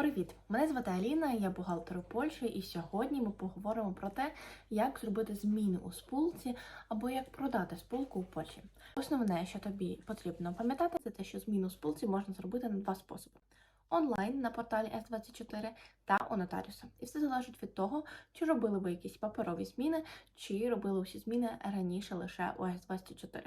Привіт! Мене звати Аліна, я бухгалтер у Польщі, і сьогодні ми поговоримо про те, як зробити зміни у спулці або як продати спулку у Польщі. Основне, що тобі потрібно пам'ятати, це те, що зміну у спулці можна зробити на два способи: онлайн на порталі S24 та у нотаріуса. І все залежить від того, чи робили ви якісь паперові зміни, чи робили усі зміни раніше лише у S24.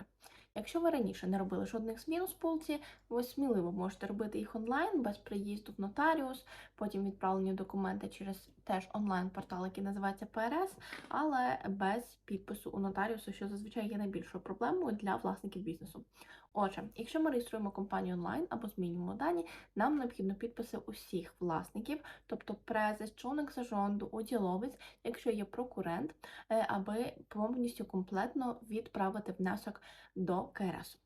Якщо ви раніше не робили жодних змін у спулці, ви сміливо можете робити їх онлайн без приїзду в нотаріус, потім відправлення документи через теж онлайн-портал, який називається ПРС, але без підпису у нотаріусу, що зазвичай є найбільшою проблемою для власників бізнесу. Отже, якщо ми реєструємо компанію онлайн або змінюємо дані, нам необхідно підписи усіх власників, тобто презес, чоловік зажонду, уділовець, якщо є прокурент, е, аби повністю комплектно відправити внесок до КРС.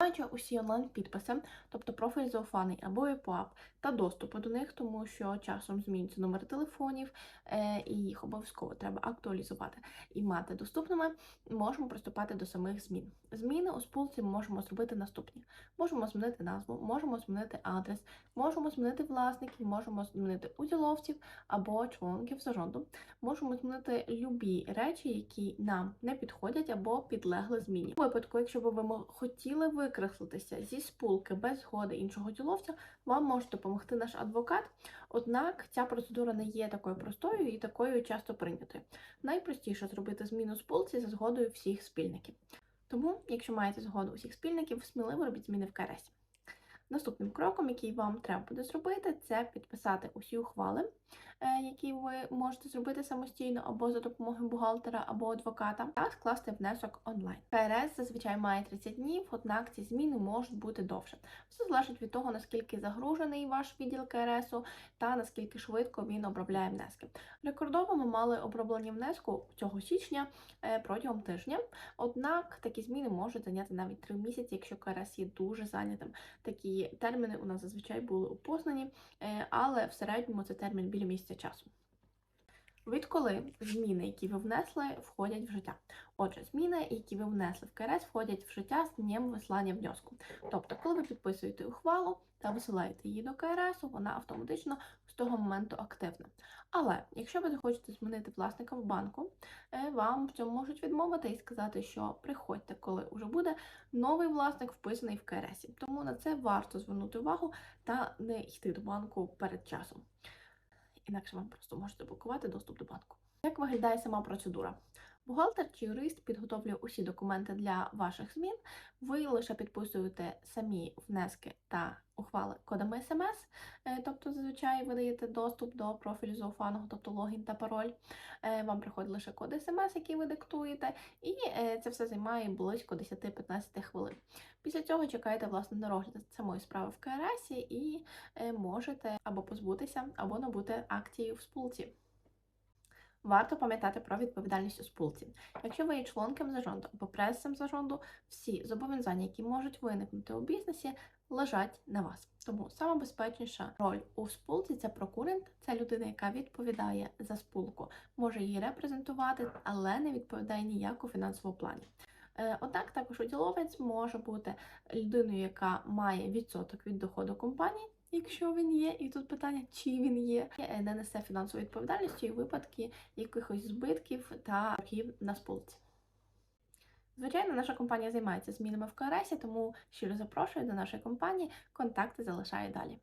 Маючи усі онлайн-підписи, тобто профіль зауфаний або ЕПАП, та доступу до них, тому що часом змінюються номери телефонів, е, і їх обов'язково треба актуалізувати і мати доступними, можемо приступати до самих змін. Зміни у спулці ми можемо зробити наступні: можемо змінити назву, можемо змінити адрес, можемо змінити власників, можемо змінити уділовців або членків зарząду, можемо змінити любі речі, які нам не підходять або підлегли зміні. У випадку, якщо б ви хотіли викреслитися зі спулки без згоди іншого діловця, вам може допомогти наш адвокат. Однак ця процедура не є такою простою і такою часто прийнятою. Найпростіше зробити зміну спулці за згодою всіх спільників. Тому, якщо маєте згоду усіх спільників, сміливо робіть зміни в КРС. Наступним кроком, який вам треба буде зробити, це підписати усі ухвали, е, які ви можете зробити самостійно або за допомогою бухгалтера або адвоката, та скласти внесок онлайн. КРС зазвичай має 30 днів, однак ці зміни можуть бути довше. Все залежить від того, наскільки загружений ваш відділ КРСу та наскільки швидко він обробляє внески. Рекордово ми мали оброблення внеску цього січня е, протягом тижня. Однак такі зміни можуть зайняти навіть 3 місяці, якщо КРС є дуже зайнятим. Такі терміни у нас зазвичай були опознані, е, але в середньому це термін біля місяця часу. Відколи зміни, які ви внесли, входять в життя. Отже, зміни, які ви внесли в КРС, входять в життя з днем вислання внеску. Тобто, коли ви підписуєте ухвалу та висилаєте її до КРС, вона автоматично з того моменту активна. Але якщо ви захочете змінити власника в банку, е, вам в цьому можуть відмовити і сказати, що приходьте, коли вже буде новий власник вписаний в КРС. Тому на це варто звернути увагу та не йти до банку перед часом. Інакше вам просто можуть заблокувати доступ до банку. Як виглядає сама процедура? Бухгалтер чи юрист підготовлює усі документи для ваших змін. Ви лише підписуєте самі внески та ухвали кодами смс, е, тобто зазвичай ви даєте доступ до профілю зауфаного, тобто логін та пароль. Е, Вам приходить лише код смс, який ви диктуєте, і е, це все займає близько 10-15 хвилин. Після цього чекаєте власне на розгляд самої справи в КРС і можете або позбутися, або набути акції в спулці. Варто пам'ятати про відповідальність у спулці. Якщо ви є членком зарząду або пресом зарząду, всі зобов'язання, які можуть виникнути у бізнесі, лежать на вас. Тому найбезпечніша роль у спулці це прокурент, це людина, яка відповідає за спулку, може її репрезентувати, але не відповідає ніяк у фінансовому плані. Е, Однак також уділовець може бути людиною, яка має відсоток від доходу компанії, якщо він є, і тут питання, чи він є, е, не несе фінансову відповідальність і випадки якихось збитків та боргів на сполці. Звичайно, наша компанія займається змінами в КРС, тому щиро запрошую до нашої компанії. Контакти залишаю далі.